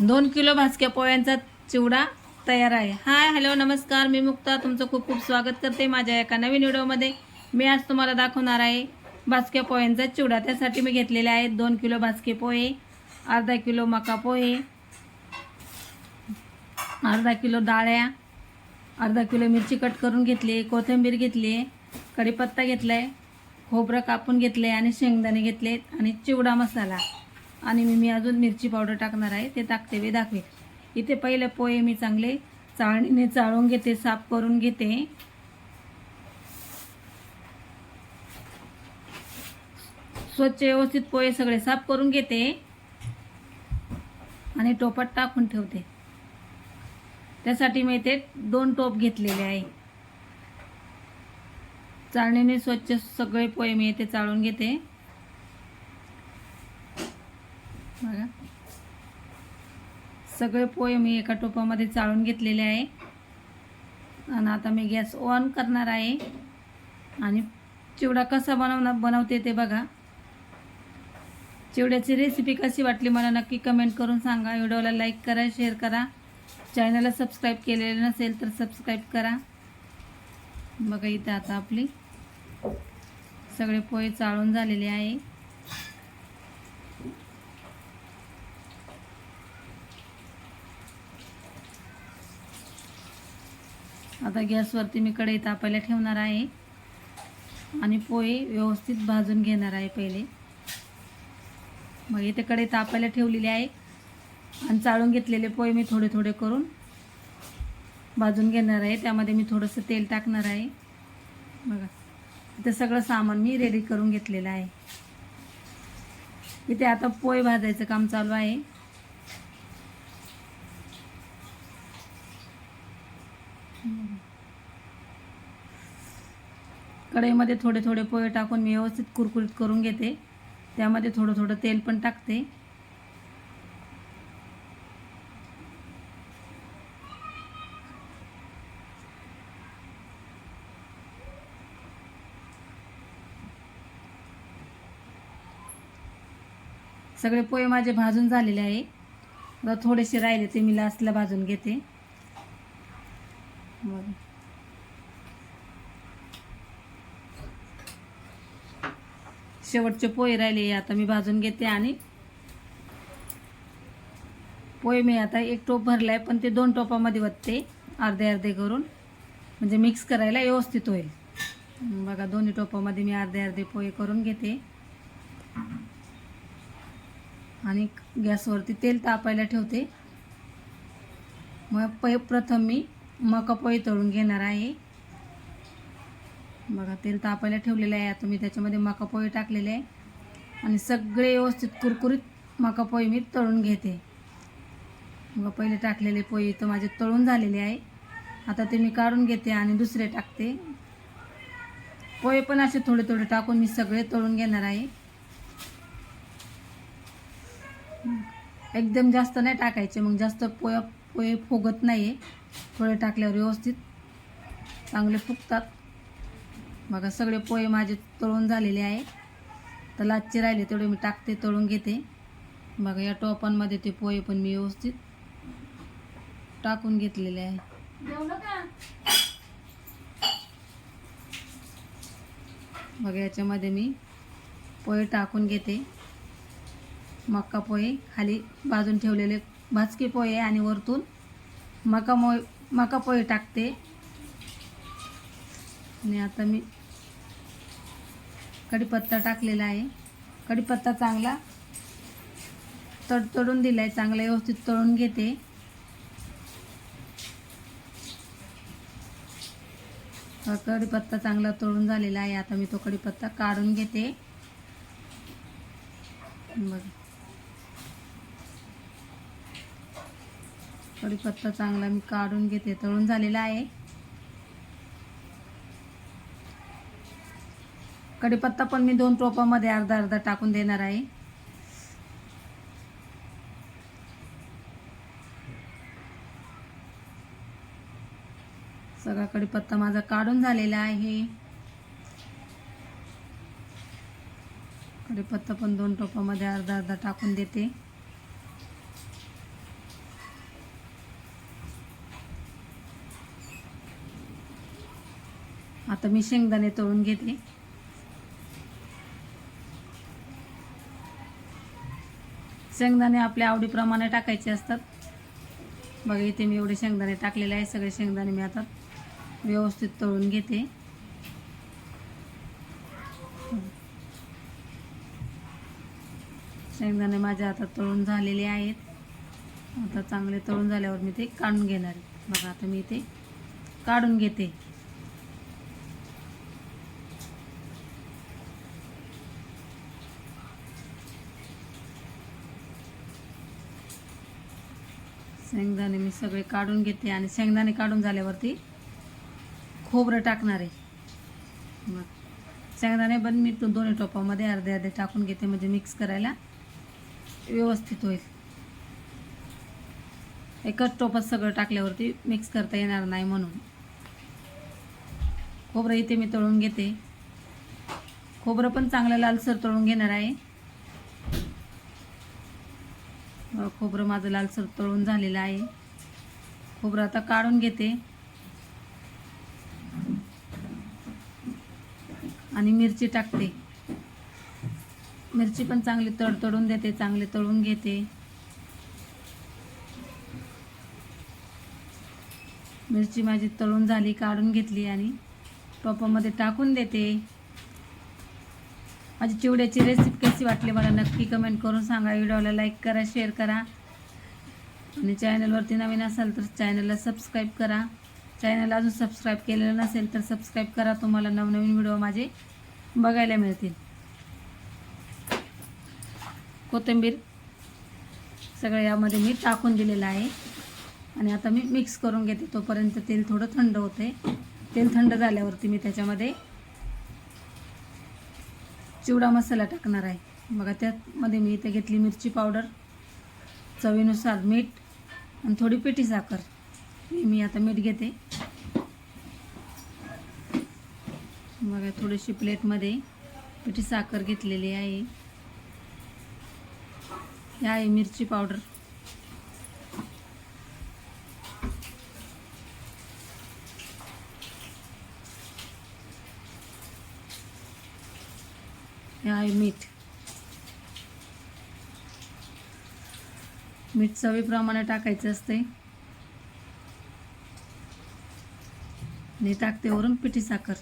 दोन किलो भाजक्या पोळ्यांचा चिवडा तयार आहे. हाय हॅलो नमस्कार. मी मुक्ता. तुमचं खूप खूप स्वागत करते माझ्या एका नवीन व्हिडिओमध्ये. मी आज तुम्हाला दाखवणार आहे भाजक्या पोह्यांचा चिवडा. त्यासाठी मी घेतलेले आहेत दोन किलो भाजके पोहे अर्धा किलो मका पोहे अर्धा किलो डाळ्या अर्धा किलो मिरची कट करून घेतली कोथिंबीर घेतली कढीपत्ता घेतला आहे खोबरं कापून घेतलं आहे आणि शेंगदाणे घेतले आणि चिवडा मसाला. आणि मी मी अजून मिरची पावडर टाकणार आहे ते टाकते वे दाखवे. इथे पहिले पोहे मी चांगले चाळणीने चाळून घेते साफ करून घेते. स्वच्छ व्यवस्थित पोहे सगळे साफ करून घेते. आणि टोपात टाकून ठेवते. त्यासाठी मी ते दोन टोप घेतलेले आहे. चाळणीने स्वच्छ सगळे पोहे मी ते चाळून घेते. बघा. सगळे पोहे मी एका टोपामध्ये चाळून घेतलेले आहे. आणि आता मी गॅस ऑन करणार आहे. आणि चिवडा कसा बनवणार बनवते ते बघा. चिवड्याची रेसिपी कशी वाटली मला नक्की कमेंट करून सांगा. व्हिडिओला लाईक करा शेअर करा. चॅनलला सबस्क्राईब केलेलं नसेल तर सबस्क्राईब करा. बघा इथं आता आपली सगळे पोहे चाळून झालेले आहे. आता गॅसवरती मी कढई तापायला ठेवणार आहे. आणि पोहे व्यवस्थित भाजून घेणार आहे पहिले. मग इथे कढई तापायला ठेवलेली आहे. आणि चाळून घेतलेले पोहे मी थोडे थोडे करून भाजून घेणार आहे. त्यामध्ये मी थोडंसं तेल टाकणार आहे. बघा. इथे सगळं सामान मी रेडी करून घेतलेलं आहे. इथे आता पोहे भाजायचं काम चालू आहे. कढईमध्ये थोडे थोडे पोहे टाकून मी व्यवस्थित कुरकुरीत करून घेते. त्यामध्ये थोडं थोडं तेल पण टाकते. सगळे पोहे माझे भाजून झालेले आहे. थोडेसे राहिले ते मी लास्टला भाजून घेते. बरं. शेवटचे पोहे राहिले आता मी भाजून घेते आणि पोहे मी आता एक टोप भरला आहे पण ते दोन टोपामध्ये वतते अर्धे अर्धे करून. म्हणजे मिक्स करायला व्यवस्थित होईल. बघा दोन्ही टोपामध्ये मी अर्धे अर्धे पोहे करून घेते. आणि गॅसवरती तेल तापायला ठेवते. मग पै प्रथम मी मका पोहे तळून घेणार आहे. बघा तेल तापायला ठेवलेलं आहे. आता मी त्याच्यामध्ये मका पोहे टाकलेले आहे. आणि सगळे व्यवस्थित कुरकुरीत मका पोहे मी तळून घेते. मग पहिले टाकलेले पोहे तर माझे तळून झालेले आहे. आता ते मी काढून घेते आणि दुसरे टाकते. पोहे पण असे थोडे थोडे टाकून मी सगळे तळून घेणार आहे. एकदम जास्त नाही टाकायचे मग जास्त पोहे पोहे फुगत नाही आहे थोडे टाकल्यावर व्यवस्थित चांगले फुगतात. बघा सगळे पोहे माझे तळून झालेले आहे. तर लाचचे राहिले तेवढे मी टाकते तळून घेते. बघा या टोपांमध्ये ते पोहे पण मी व्यवस्थित टाकून घेतलेले आहे. बघा याच्यामध्ये मी पोहे टाकून घेते. मका पोहे खाली भाजून ठेवलेले भाजके पोहे आणि वरतून मका मोय मका पोहे टाकते. आणि आता मी कढीपत्ता टाकलेला आहे. कढीपत्ता चांगला तड तळून दिला आहे चांगला व्यवस्थित तळून घेते. कढीपत्ता चांगला तळून झालेला आहे. आता मी तो कढीपत्ता काढून घेते. बघ. कढीपत्ता चांगला मी काढून घेते. तळून झालेला आहे. कढीपत्ता पण मी दोन टोपामध्ये अर्धा अर्धा टाकून देणार आहे. सगळा कढीपत्ता माझा काढून झालेला आहे. कढीपत्ता पण दोन टोपामध्ये अर्धा अर्धा टाकून देते. आता मी शेंगदाणे तळून घेते. शेंगदाणे आपल्या आवडीप्रमाणे टाकायचे असतात. बघा इथे मी एवढे शेंगदाणे टाकलेले आहे सगळे शेंगदाणे मी आता व्यवस्थित तळून घेते. शेंगदाणे माझ्या आता तळून झालेले आहेत. आता चांगले तळून झाल्यावर मी ते काढून घेणार आहे. बघा आता मी ते काढून घेते. शेंगदाणे मी सगळे काढून घेते आणि शेंगदाणे काढून झाल्यावरती खोबरं टाकणार आहे. मग शेंगदाणे पण मी तो दोन्ही टोपामध्ये अर्धे अर्धे टाकून घेते म्हणजे मिक्स करायला व्यवस्थित होईल. एकच टोपात सगळं टाकल्यावरती मिक्स करता येणार नाही म्हणून. खोबरं इथे मी तळून घेते. खोबरं पण चांगलं लालसर तळून घेणार आहे. खोबरं माझं लालसर तळून झालेलं आहे. खोबरं आता काढून घेते. आणि मिरची टाकते. मिरची पण चांगली तडतडून देते चांगली तळून घेते. मिरची माझी तळून झाली काढून घेतली आणि टोपामध्ये टाकून देते. माझी चिवड्याची रेसिपी कशी वाटली मला नक्की कमेंट करून सांगा. व्हिडिओला लाईक करा शेअर करा. आणि चॅनलवरती नवीन असाल तर चॅनलला सबस्क्राईब करा. चॅनल अजून सबस्क्राईब केलेलं नसेल तर सबस्क्राईब करा. तुम्हाला नवनवीन व्हिडिओ माझे बघायला मिळतील. कोथिंबीर सगळं यामध्ये मी टाकून दिलेलं आहे. आणि आता मी मिक्स करून घेते. तोपर्यंत तेल थोडं थंड होते तेल थंड झाल्यावरती मी त्याच्यामध्ये चिवडा मसाला टाकणार आहे. बघा त्यामध्ये मी इथे घेतली मिरची पावडर चवीनुसार मीठ आणि थोडी पिठी साखर. मी आता मीठ घेते. बघा थोडीशी प्लेटमध्ये पिठी साखर घेतलेली आहे. हे आहे मिरची पावडर हे आहे मीठ मीठ चवीप्रमाणे टाकायचं असते. आणि टाकते वरून पिठी साखर.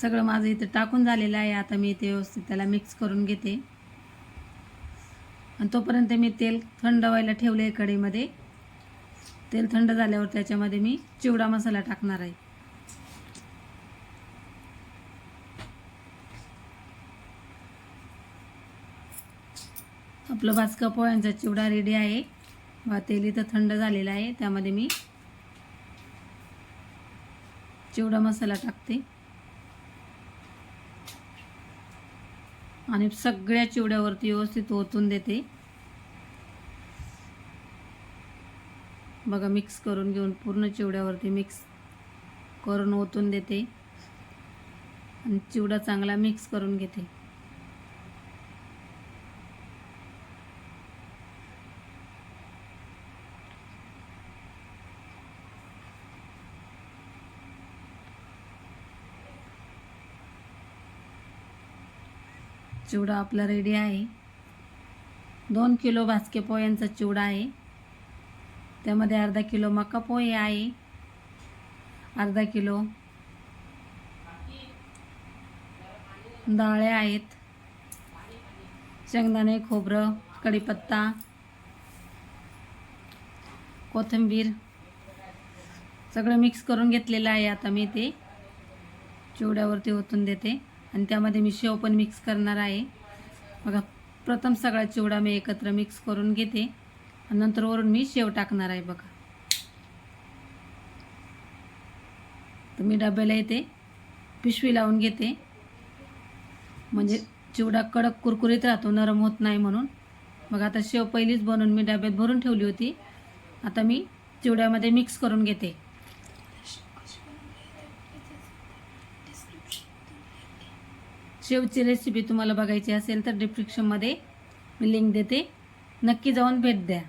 सगळं माझं इथं टाकून झालेलं आहे. आता मी इथे व्यवस्थित त्याला मिक्स करून घेते. आणि तोपर्यंत मी तेल थंड व्हायला ठेवले आहे कढईमध्ये. तेल थंड झाल्यावर त्याच्यामध्ये मी चिवडा मसाला टाकणार आहे. आपलं भाजका पोह्यांचा चिवडा रेडी आहे. वा तर थंड झालेला आहे त्यामध्ये मी चिवडा मसाला टाकते. आणि सगळ्या चिवड्यावरती व्यवस्थित ओतून देते. बघा मिक्स करून घेऊन पूर्ण चिवड्यावरती मिक्स करून ओतून देते. आणि चिवडा चांगला मिक्स करून घेते. चिवडा आपला रेडी आहे. दोन किलो भाजके पोह्यांचा चिवडा आहे. त्यामध्ये अर्धा किलो मका पोहे आहे. अर्धा किलो डाळे आहेत. शेंगदाणे खोबरं कढीपत्ता कोथिंबीर सगळं मिक्स करून घेतलेलं आहे आता मी ते. चिवड्यावरती ओतून देते. आणि त्यामध्ये मी शेव पण मिक्स करणार आहे. बघा प्रथम सगळा चिवडा मी एकत्र मिक्स करून घेते. आणि नंतर वरून मी शेव टाकणार आहे बघा. तर मी डब्याला येते पिशवी लावून घेते. म्हणजे चिवडा कडक कुरकुरीत राहतो नरम होत नाही म्हणून. मग आता शेव पहिलीच बनवून मी डब्यात भरून ठेवली होती. आता मी चिवड्यामध्ये मिक्स करून घेते. शेवची रेसिपी तुम्हाला बघायची असेल तर डिस्क्रिप्शनमध्ये मी लिंक देते. नक्की जाऊन भेट द्या.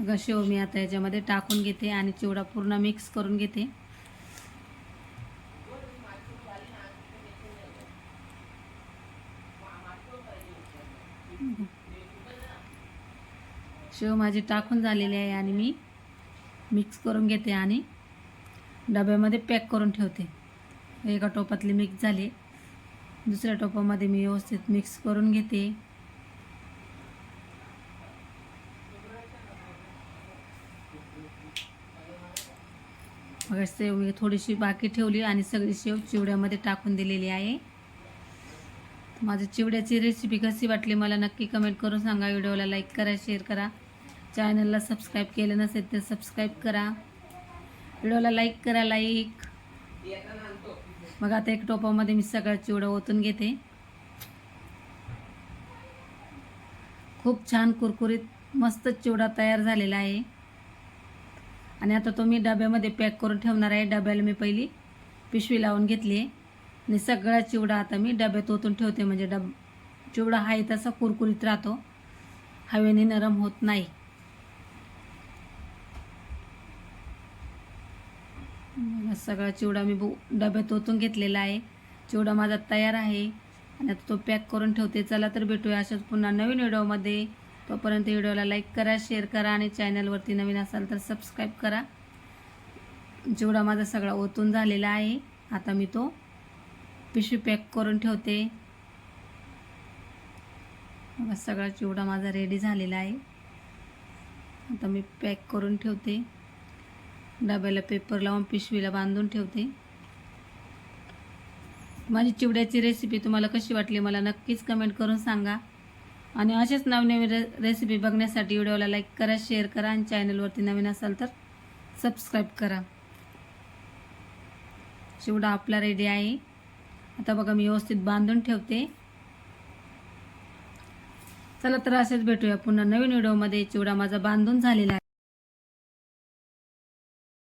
बघा शेव मी आता याच्यामध्ये टाकून घेते आणि चिवडा पूर्ण मिक्स करून घेते. शेव माझी टाकून झालेली आहे आणि मी मिक्स करून घेते आणि डब्यामध्ये पॅक करून ठेवते. एका टोपातली मिक्स झाली. दुसऱ्या टोपामध्ये मी व्यवस्थित मिक्स करून घेते. मग शेव मी थोडीशी बाकी ठेवली आणि सगळी शेव चिवड्यामध्ये टाकून दिलेली आहे. माझी चिवड्याची रेसिपी कशी वाटली मला नक्की कमेंट करून सांगा. व्हिडिओला लाईक करा शेअर करा. चॅनलला सबस्क्राईब केलं नसेल तर सबस्क्राईब करा. व्हिडिओला लाईक करा लाईक मग आता एक टोपामध्ये मी सगळा चिवडा ओतून घेते. खूप छान कुरकुरीत मस्त चिवडा तयार झालेला आहे. आणि आता तो मी डब्यामध्ये पॅक करून ठेवणार आहे. डब्याला मी पहिली पिशवी लावून घेतली आहे. आणि सगळा चिवडा आता मी डब्यात ओतून ठेवते. म्हणजे डब चिवडा आहे तसा कुरकुरीत राहतो. हवेने नरम होत नाही. सगळा चिवडा मी डब्यात ओतून घेतलेला आहे. चिवडा माझा तयार आहे. आणि आता तो पॅक करून ठेवते. चला तर भेटूया अशाच पुन्हा नवीन व्हिडिओमध्ये. तोपर्यंत व्हिडिओला लाईक करा शेअर करा आणि चॅनलवरती नवीन असाल तर सबस्क्राईब करा. चिवडा माझा सगळा ओतून झालेला आहे. आता मी तो पिशवी पॅक करून ठेवते. सगळा चिवडा माझा रेडी झालेला आहे. आता मी पॅक करून ठेवते. डब्याला पेपर लावून पिशवीला बांधून ठेवते. माझी चिवड्याची रेसिपी तुम्हाला कशी वाटली मला नक्कीच कमेंट करून सांगा. आणि असेच नवनवीन रे रेसिपी बघण्यासाठी व्हिडिओला लाईक करा शेअर करा आणि चॅनलवरती नवीन असाल तर सबस्क्राईब करा. चिवडा आपला रेडी आहे. आता बघा मी व्यवस्थित बांधून ठेवते. चला तर असेच भेटूया पुन्हा नवीन व्हिडिओमध्ये. चिवडा माझा बांधून झालेला आहे.